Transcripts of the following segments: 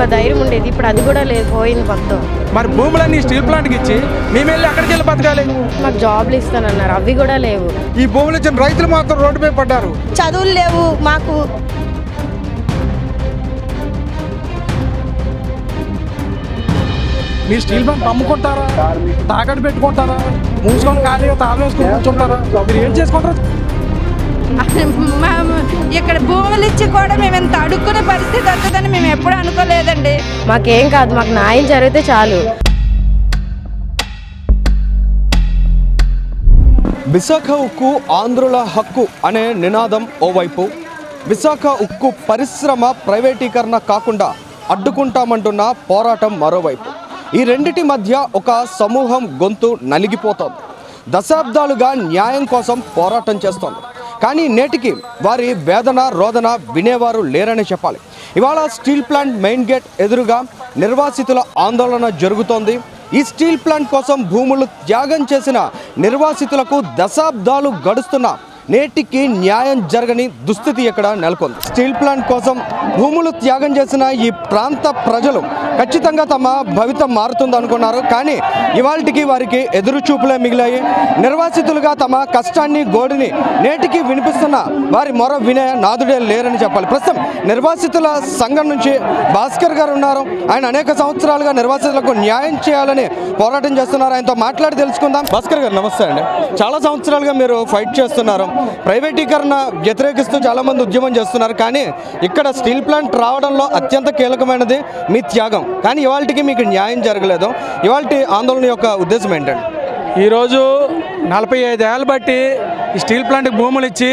ఒక ధైర్యం ఉండేది. ఇప్పుడు అది కూడా లేదు పోయింది మొత్తం. మరి భూములన్నీ స్టీల్ ప్లాంట్కి ఇచ్చి మేము వెళ్ళి అక్కడికి వెళ్ళి బతకాలి? మాకు జాబ్లు ఇస్తానన్నారు అవి కూడా లేవు. ఈ భూములు ఇచ్చిన రైతులు మాత్రం రోడ్డుపై పడ్డారు. చదువులు లేవు మాకు. మీరు స్టీల్ ప్లాంట్ అమ్ముకుంటారా తాకట్టు పెట్టుకుంటారా? మూసుకొని ఖాళీగా తాళం వేసుకొని కూర్చుంటారా? మీరు ఏం చేసుకుంటారు? ఇక్కడ భూములు ఇచ్చి కూడా మేము ఇంత అడుక్కునే పరిస్థితి వస్తుందని మేము ఎప్పుడు అనుకోలేదండి. మాకేం కాదు మాకు న్యాయం జరిగితే చాలు. విశాఖ ఉక్కు ఆంధ్రుల హక్కు అనే నినాదం ఓవైపు. విశాఖ ఉక్కు పరిశ్రమ ప్రైవేటీకరణ కాకుండా అడ్డుకుంటామంటున్న పోరాటం మరోవైపు. ఈ రెండిటి మధ్య ఒక సమూహం గొంతు నలిగిపోతోంది. దశాబ్దాలుగా న్యాయం కోసం పోరాటం చేస్తోంది. కానీ నేటికి వారి వేదన రోదన వినేవారు లేరని చెప్పాలి. ఇవాళ స్టీల్ ప్లాంట్ మెయిన్ గేట్ ఎదురుగా నిర్వాసితుల ఆందోళన జరుగుతోంది. ఈ స్టీల్ ప్లాంట్ కోసం భూములు త్యాగం చేసిన నిర్వాసితులకు దశాబ్దాలు గడుస్తున్నా నేటికి న్యాయం జరగని దుస్థితి ఇక్కడ నెలకొంది. స్టీల్ ప్లాంట్ కోసం భూములు త్యాగం చేసిన ఈ ప్రాంత ప్రజలు ఖచ్చితంగా తమ భవితం మారుతుంది అనుకున్నారు. కానీ ఇవాళకి వారికి ఎదురు చూపులే మిగిలాయి. నిర్వాసితులుగా తమ కష్టాన్ని గోడిని నేటికి వినిపిస్తున్న వారి మొర వినయ నాదుడే లేరని చెప్పాలి. ప్రస్తుతం నిర్వాసితుల సంఘం నుంచి భాస్కర్ గారు ఉన్నారు. ఆయన అనేక సంవత్సరాలుగా నిర్వాసితులకు న్యాయం చేయాలని పోరాటం చేస్తున్నారు. ఆయనతో మాట్లాడి తెలుసుకుందాం. భాస్కర్ గారు నమస్తే అండి. చాలా సంవత్సరాలుగా మీరు ఫైట్ చేస్తున్నారు. ప్రైవేటీకరణ వ్యతిరేకిస్తూ చాలా మంది ఉద్యమం చేస్తున్నారు. కానీ ఇక్కడ స్టీల్ ప్లాంట్ రావడంలో అత్యంత కీలకమైనది మీ త్యాగం. కానీ ఇవాళకి మీకు న్యాయం జరగలేదు. ఇవాళ ఆందోళన యొక్క ఉద్దేశం ఏంటండి? ఈరోజు నలభై ఐదు ఏళ్ళు బట్టి స్టీల్ ప్లాంట్కి భూములు ఇచ్చి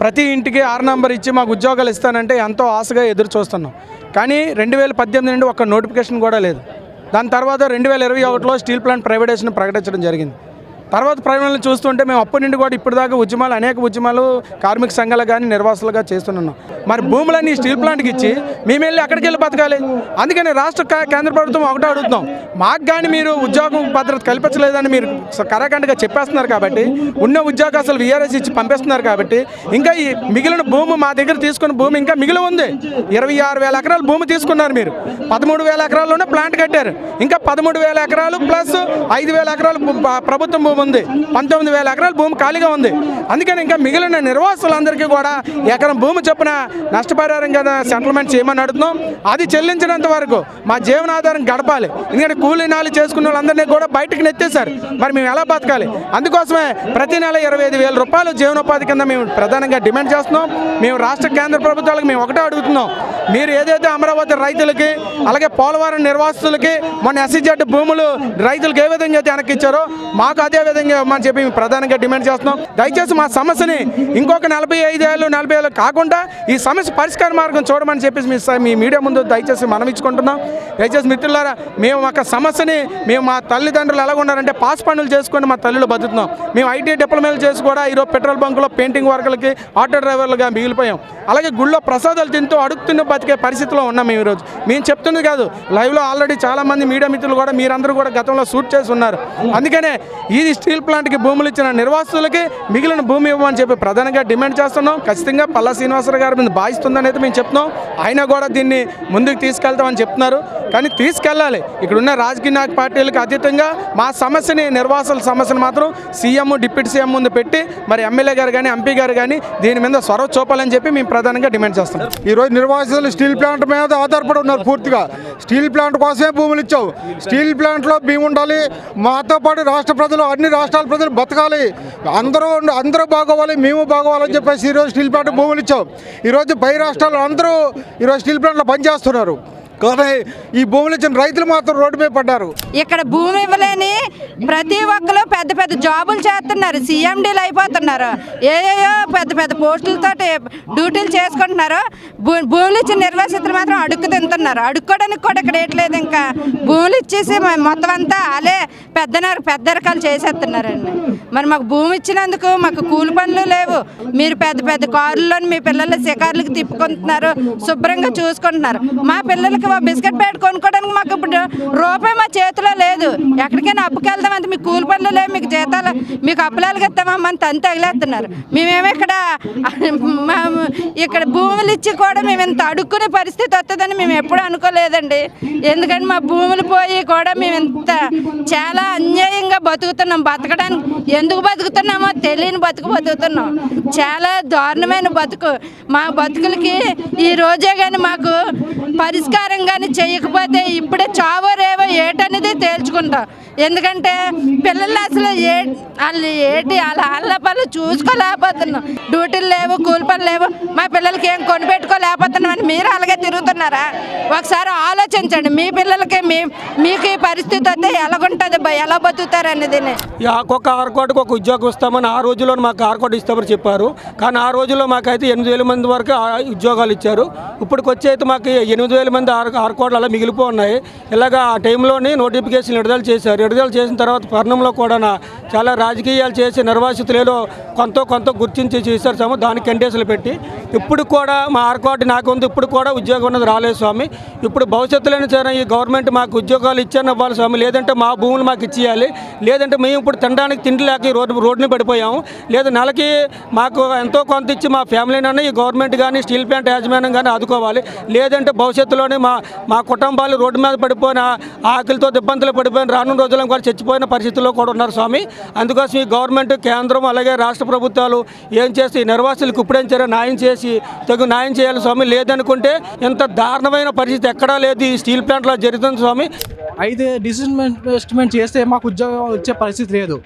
ప్రతి ఇంటికి ఆరు నంబర్ ఇచ్చి మాకు ఉద్యోగాలు ఇస్తానంటే ఎంతో ఆశగా ఎదురు చూస్తున్నాం. కానీ రెండు వేల పద్దెనిమిది నుండి ఒక నోటిఫికేషన్ కూడా లేదు. దాని తర్వాత రెండు వేల ఇరవై ఒకటిలో స్టీల్ ప్లాంట్ ప్రైవేటేషన్ ప్రకటించడం జరిగింది. తర్వాత ప్రయాణాలు చూస్తుంటే మేము అప్పటి నుండి కూడా ఇప్పటిదాకా ఉద్యమాలు అనేక ఉద్యమాలు కార్మిక సంఘాలు కానీ నిర్వాసులుగా చేస్తున్నాం. మరి భూములన్నీ స్టీల్ ప్లాంట్కి ఇచ్చి మేము వెళ్ళి అక్కడికి వెళ్ళి బతకాలి. అందుకని రాష్ట్ర కేంద్ర ప్రభుత్వం ఒకటే అడుగుతాం మాకు కానీ మీరు ఉద్యోగం భద్రత కల్పించలేదని మీరు స- చెప్పేస్తున్నారు కాబట్టి ఉన్న ఉద్యోగాలు విఆర్ఎస్ ఇచ్చి పంపిస్తున్నారు కాబట్టి ఇంకా ఈ మిగిలిన భూమి మా దగ్గర తీసుకున్న భూమి ఇంకా మిగిలి ఉంది. ఇరవై ఆరు వేల ఎకరాలు భూమి తీసుకున్నారు మీరు. పదమూడు వేల ఎకరాల్లోనే ప్లాంట్ కట్టారు. ఇంకా పదమూడు వేల ఎకరాలు ప్లస్ ఐదు వేల ఎకరాలు ప్రభుత్వం భూమి ఉంది. పంతొమ్మిది వేల ఎకరాల భూమి ఖాళీగా ఉంది. అందుకని ఇంకా మిగిలిన నిర్వాసులందరికీ కూడా ఎకరం భూమి చొప్పున నష్టపరిహారం కదా సెటిల్మెంట్ చేయమని అడుగుతున్నాం. అది చెల్లించినంత వరకు మా జీవనాధారం గడపాలి. ఎందుకంటే కూలీనాలు చేసుకున్న వాళ్ళందరినీ కూడా బయటకు నెత్తేశారు. మరి మేము ఎలా బతకాలి? అందుకోసమే ప్రతి నెల ఇరవై ఐదు వేల రూపాయలు జీవనోపాధి కింద మేము ప్రధానంగా డిమాండ్ చేస్తున్నాం. మేము రాష్ట్ర కేంద్ర ప్రభుత్వాలకు మేము ఒకటే అడుగుతున్నాం. మీరు ఏదైతే అమరావతి రైతులకి అలాగే పోలవరం నిర్వాసితులకి మన ఎస్సీజెడ్ భూములు రైతులకు ఏ విధంగా అయితే వెనక్కి ఇచ్చారో మాకు అదే విధంగా ఇవ్వమని చెప్పి మేము ప్రధానంగా డిమాండ్ చేస్తున్నాం. దయచేసి మా సమస్యని ఇంకొక నలభై ఐదు ఏళ్ళు నలభై ఏళ్ళు కాకుండా ఈ సమస్య పరిష్కార మార్గం చూడమని చెప్పేసి మీ మీ మీడియా ముందు దయచేసి మనం ఇచ్చుకుంటున్నాం. దయచేసి మిత్రులారా మేము ఒక సమస్యని మేము మా తల్లిదండ్రులు ఎలా ఉన్నారంటే పాస్ పనులు చేసుకొని మా తల్లులు బతుకుతున్నాం. మేము ఐటీ డిప్లొమాలు చేసి కూడా ఈరోజు పెట్రోల్ బంకులో పెయింటింగ్ వర్కర్లకి ఆటో డ్రైవర్లుగా మిగిలిపోయాం. అలాగే గుళ్ళో ప్రసాదాలు తింటూ అడుగుతున్న బతికే పరిస్థితిలో ఉన్నాం మేము ఈరోజు. మేము చెప్తుంది కాదు లైవ్లో ఆల్రెడీ చాలా మంది మీడియా మిత్రులు కూడా మీరందరూ కూడా గతంలో షూట్ చేసి ఉన్నారు. అందుకనే ఈ స్టీల్ ప్లాంట్కి భూములు ఇచ్చిన నిర్వాసితులకి మిగిలిన భూమి ఇవ్వమని చెప్పి ప్రధానంగా డిమాండ్ చేస్తున్నాం. ఖచ్చితంగా పల్లా శ్రీనివాసరావు గారి మీద బాధిస్తుందని అయితే మేము చెప్తున్నాం. ఆయన కూడా దీన్ని ముందుకు తీసుకెళ్తామని చెప్తున్నారు. కానీ తీసుకెళ్ళాలి. ఇక్కడున్న రాజకీయ నాయక పార్టీలకు అతీతంగా మా సమస్యని నిర్వాసుల సమస్యను మాత్రం సీఎం డిప్యూటీ సీఎం ముందు పెట్టి మరి ఎమ్మెల్యే గారు కానీ ఎంపీ గారు కానీ దీని మీద చొరవ చూపాలని చెప్పి మేము ప్రధానంగా డిమాండ్ చేస్తాం. ఈరోజు నిర్వాసితులు స్టీల్ ప్లాంట్ మీద ఆధారపడి ఉన్నారు పూర్తిగా. స్టీల్ ప్లాంట్ కోసమే భూములు ఇచ్చావు. స్టీల్ ప్లాంట్లో భూమి ఉండాలి. మాతో పాటు రాష్ట్ర ప్రజలు అన్ని రాష్ట్రాల ప్రజలు బతకాలి. అందరూ అందరూ బాగోవాలి మేము బాగోవాలని చెప్పేసి ఈరోజు స్టీల్ ప్లాంట్ భూములు ఇచ్చాం ఈరోజు పై రాష్ట్రాలు అందరూ ఈరోజు స్టీల్ ప్లాంట్లో పనిచేస్తున్నారు. కానీ ఈ భూములు ఇచ్చిన రైతులు మాత్రం రోడ్డుపై పడ్డారు. ఇక్కడ భూమి ఇవ్వలేని ప్రతి ఒక్కరు పెద్ద పెద్ద జాబులు చేస్తున్నారు. సీఎండీలు అయిపోతున్నారు. ఏయో పెద్ద పెద్ద పోస్టులతో డ్యూటీలు చేసుకుంటున్నారు. భూములు ఇచ్చిన నిర్వాసితులు మాత్రం అడుక్కు తింటున్నారు. అడుక్కోవడానికి కూడా ఇక్కడ ఏట్లేదు ఇంకా. భూములు ఇచ్చేసి మొత్తం అంతా అలే పెద్దనారు పెద్ద రకాలు చేసేస్తున్నారండి. మరి మాకు భూమి ఇచ్చినందుకు మాకు కూలి పనులు లేవు. మీరు పెద్ద పెద్ద కారుల్లో మీ పిల్లల షికారులకు తిప్పుకుంటున్నారు. శుభ్రంగా చూసుకుంటున్నారు. మా పిల్లలకి తినడానికి బిస్కెట్ ప్యాకెట్ కొనుక్కోవడానికి మాకు ఇప్పుడు రూపాయి మా చేతిలో లేదు. ఎక్కడికైనా అప్పుకి వెళ్దామంటే మీకు కూలి పనులు లేవు మీకు జీతాలు మీకు అప్పులాలు ఇస్తామమ్మా అని తంత తగిలేస్తున్నారు మేమేమో ఇక్కడ ఇక్కడ భూములు ఇచ్చి కూడా మేము ఇంత అడుక్కునే పరిస్థితి వస్తుందని మేము ఎప్పుడు అనుకోలేదండి. ఎందుకంటే మా భూములు పోయి కూడా మేము ఇంత చాలా అన్యాయంగా బతుకుతున్నాం. బతకడానికి ఎందుకు బతుకుతున్నామో తెలియని బతుకు బతుకుతున్నాం. చాలా దారుణమైన బతుకు. మా బతుకులకి ఈ రోజే కానీ మాకు పరిష్కారం కానీ చేయకపోతే ఇప్పుడే చావో రేవో ఏటనేది తేల్చుకుంటాం. ఎందుకంటే పిల్లలు అసలు ఏ వాళ్ళు ఏటి వాళ్ళ వాళ్ళ పనులు చూసుకోలేకపోతున్నాం. డ్యూటీలు లేవు కూలి పనులు లేవు. మా పిల్లలకి ఏం కొనిపెట్టుకోలేకపోతున్నాం అని మీరు అలాగే తిరుగుతున్నారా? ఒకసారి ఆలోచించండి. మీ పిల్లలకి మీ మీకు ఈ పరిస్థితి వస్తే ఎలాగుంటుంది ఎలా బతుకుతారు అనేది ఒక్కొక్క ఆరుకోటకు ఒక ఉద్యోగం ఇస్తామని ఆ రోజుల్లో మాకు ఆరుకోట ఇస్తామని చెప్పారు. కానీ ఆ రోజుల్లో మాకైతే ఎనిమిది వేల మంది వరకు ఉద్యోగాలు ఇచ్చారు. ఇప్పటికి వచ్చి అయితే మాకు ఎనిమిది వేల మంది ఆర్ ఆర్కోట్లు అలా మిగిలిపో ఉన్నాయి. ఇలాగ ఆ టైంలోనే నోటిఫికేషన్ విడుదల చేశారు. విడుదల చేసిన తర్వాత పర్ణంలో కూడా నా- చాలా రాజకీయాలు చేసి నిర్వాసితులేదో కొంత కొంత గుర్తించి చేశారు స్వామి దానికి కండేసులు పెట్టి. ఇప్పుడు కూడా మా ఆర్కోట నాకు ఉంది. ఇప్పుడు కూడా ఉద్యోగం ఉన్నది రాలేదు స్వామి. ఇప్పుడు భవిష్యత్తులోనే సరే ఈ గవర్నమెంట్ మాకు ఉద్యోగాలు ఇచ్చాను ఇవ్వాలి స్వామి. లేదంటే మా భూములు మాకు ఇచ్చేయాలి. లేదంటే మేము ఇప్పుడు తినడానికి తిండి లేక రోడ్డు రోడ్డుని పడిపోయాము లేదు నెలకి మాకు ఎంతో కొంత ఇచ్చి మా ఫ్యామిలీనైనా ఈ గవర్నమెంట్ కానీ స్టీల్ ప్లాంట్ యాజమాన్యం కానీ ఆదుకోవాలి. లేదంటే భవిష్యత్తులోనే మా మా కుటుంబాలు రోడ్డు మీద పడిపోయిన ఆకలితో ఇబ్బందులు పడిపోయిన రానున్న రోజులను కూడా చచ్చిపోయిన పరిస్థితుల్లో కూడా ఉన్నారు స్వామి. అందుకోసం ఈ గవర్నమెంట్ కేంద్రం అలాగే రాష్ట్ర ప్రభుత్వాలు ఏం చేసి నిర్వాసులకు ఇప్పుడేం చేయాలి న్యాయం చేసి తగు న్యాయం చేయాలి స్వామి. లేదనుకుంటే ఇంత దారుణమైన పరిస్థితి ఎక్కడా లేదు ఈ స్టీల్ ప్లాంట్లో జరుగుతుంది స్వామి. అయితే డిసిన్వెస్ట్మెంట్ చేస్తే మాకు ఉద్యోగం వచ్చే పరిస్థితి లేదు.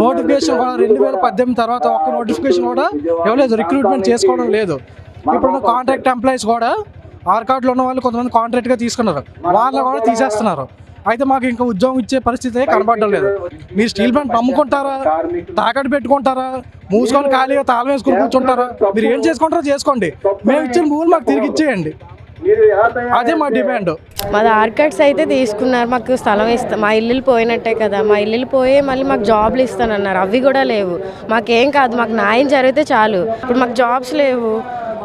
నోటిఫికేషన్ కూడా రెండు వేల పద్దెనిమిది తర్వాత ఒక్క నోటిఫికేషన్ కూడా ఇవ్వలేదు రిక్రూట్మెంట్ చేసుకోవడం లేదు. ఇప్పుడు కాంట్రాక్ట్ ఎంప్లాయీస్ కూడా ఆర్ కార్డులో ఉన్న వాళ్ళు కొంతమంది కాంట్రాక్ట్గా తీసుకున్నారు. వాళ్ళు కూడా తీసేస్తున్నారు. అయితే మాకు ఇంకా ఉద్యోగం ఇచ్చే పరిస్థితి కనబడడం లేదు. మీరు స్టీల్ ప్లాంట్ నమ్ముకుంటారా? తాకట్టు పెట్టుకుంటారా? మూసుకొని ఖాళీగా తాళం వేసుకొని కూర్చుంటారా? మీరు ఏం చేసుకుంటారో చేసుకోండి. మేము ఇచ్చిన భూములు మాకు తిరిగి ఇచ్చేయండి. అదే మా డిమాండ్. మాది ఆర్కట్స్ అయితే తీసుకున్నారు మాకు స్థలం ఇస్తా మా ఇల్లులు పోయినట్టే కదా మా ఇల్లులు పోయి మళ్ళీ మాకు జాబ్లు ఇస్తానన్నారు అవి కూడా లేవు. మాకేం కాదు మాకు న్యాయం జరిగితే చాలు. ఇప్పుడు మాకు జాబ్స్ లేవు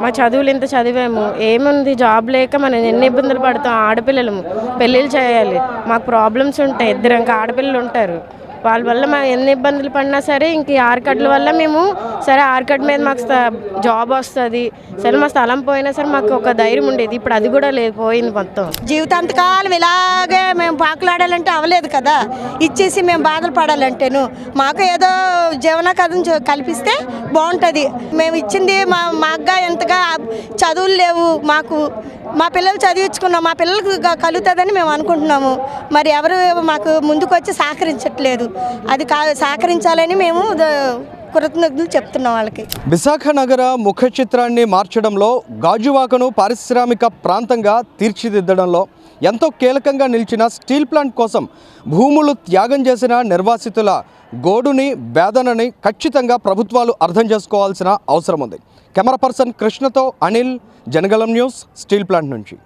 మా చదువులు ఇంత చదివాము ఏముంది జాబ్ లేక మనం ఎన్ని ఇబ్బందులు పడతాం ఆడపిల్లలు పెళ్ళిళ్ళు చేయాలి మాకు ప్రాబ్లమ్స్ ఉంటాయి ఇద్దరు ఇంకా ఆడపిల్లలు ఉంటారు. వాళ్ళ వల్ల మేము ఎన్ని ఇబ్బందులు పడినా సరే ఇంక ఆర్కడ్ల వల్ల మేము సరే ఆర్కడ్ మీద మాకు జాబ్ వస్తుంది. సరే మా స్థలం పోయినా సరే మాకు ఒక ధైర్యం ఉండేది. ఇప్పుడు అది కూడా లేదు పోయింది మొత్తం. జీవితాంతకాలం ఇలాగే మేము పాకులాడాలంటే అవ్వలేదు కదా. ఇచ్చేసి మేము బాధలు పడాలంటేను. మాకు ఏదో జీవనోపాధం కల్పిస్తే బాగుంటుంది. మేము ఇచ్చింది మా మాగా ఎంతగా చదువులు లేవు. మాకు మా పిల్లలు చదివించుకున్నాం. మా పిల్లలకు కలుగుతుందని మేము అనుకుంటున్నాము. మరి ఎవరు మాకు ముందుకు వచ్చి సహకరించట్లేదు. అది కా సహకరించాలని మేము కృతజ్ఞతలు చెప్తున్నాం వాళ్ళకి. విశాఖ నగర ముఖ చిత్రాన్ని మార్చడంలో గాజువాకను పారిశ్రామిక ప్రాంతంగా తీర్చిదిద్దడంలో ఎంతో కీలకంగా నిలిచిన స్టీల్ ప్లాంట్ కోసం భూములు త్యాగం చేసిన నిర్వాసితుల గోడుని వేదనని ఖచ్చితంగా ప్రభుత్వాలు అర్థం చేసుకోవాల్సిన అవసరం ఉంది. కెమెరా పర్సన్ కృష్ణతో Anil Janagalam news steel plant నుంచి.